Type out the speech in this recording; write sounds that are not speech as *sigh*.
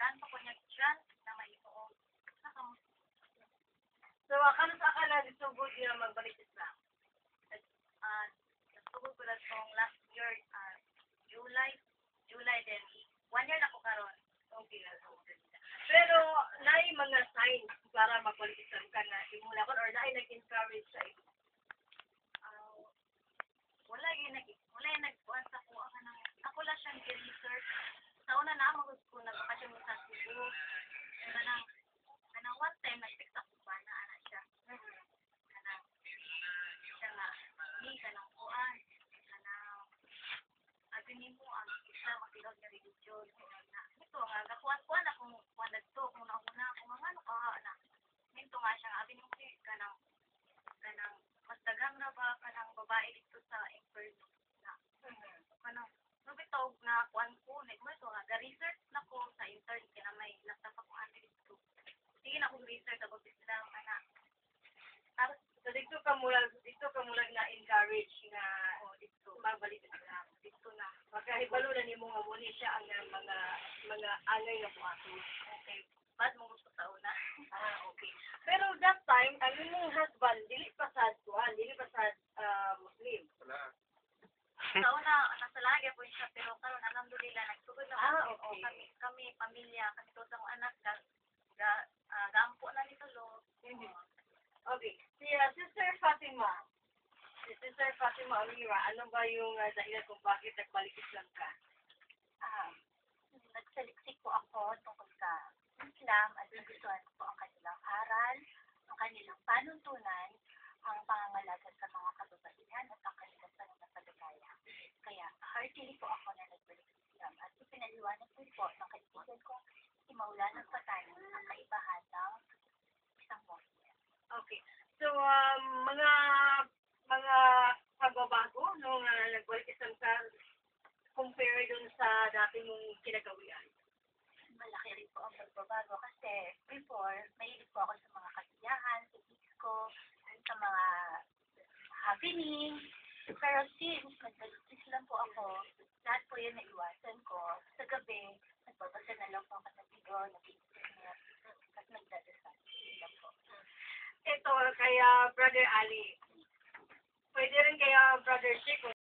Tagaan pa ko niya chance na may ito. Nakam *laughs* So, akala sa akala dito good niya magbalik Islam. uh, nasugod ko lang tong last year, uh, July, July din. One year na ko karon. Okay na. Pero, naay mga signs para magbalik Islam ka na imula ko or naay nag-encourage sa iyo. Uh, wala yung nag wala yung nagkuhan sa kuha ako lang siyang research sa una na ako abi nimo ang isa matilog nga religion. Na ito nga gakuan kuan akong kuan nagto kung nauna ako nga ano ka na minto nga siya nga abi nimo kanang kanang mas daghang na ba kanang babae dito sa inferno. Na kanang no bitaw na kuan ko na mo ito nga ga-research na ko sa internet kaya may laptop ako ano dito. Sige na akong research about Islam ana tapos So, dito ka mula, dito ka mula na-encourage na oh, dito. magbalik Islam. Dito na Makahibalo na ni mo nga muna siya ang uh, mga mga angay na buhato. okay bad mo gusto sa una *laughs* Ah, okay. Pero that time, ang imong husband, dili pa sa kuan, dili pa sa ah, Muslim. *laughs* sa una nasa lagi po siya pero karon alhamdulillah nagsugod na Ah, kami. okay. kami kami pamilya kami to sa anak ga, ga ah, gampo na nito lo Okay. Si ah, Sister Fatima, Fatima Amira, ano ba yung uh, dahilan kung bakit nagbalik Islam ka? Ah, nagsaliksik po ako tungkol sa Islam at nagustuhan ko po ang kanilang aral, ang kanilang panuntunan, ang pangangalaga sa mga kababaihan at ang kanilang pananampalataya. Kaya heartily po ako na nagbalik sa Islam at ipinaliwanag ko po ng kaibigan ko si Maulana Patani ang kaibahan ng isang Muslim. Okay. So, um, mga mga pagbabago nung uh, nagbalik Islam ka compare dun sa kinagawian. malaki rin po ang pagbabago kasi before, mahilig po ako sa mga kasiyahan, sa disco, sa mga happening. Pero since nagbaligtis lang po ako, lahat po yun naiwasan ko. Sa gabi, nagbabasa na lang po ako ng video, nag-internet, at nagdadasal. Ito, kaya Brother Ali. Pwede rin kaya Brother Chico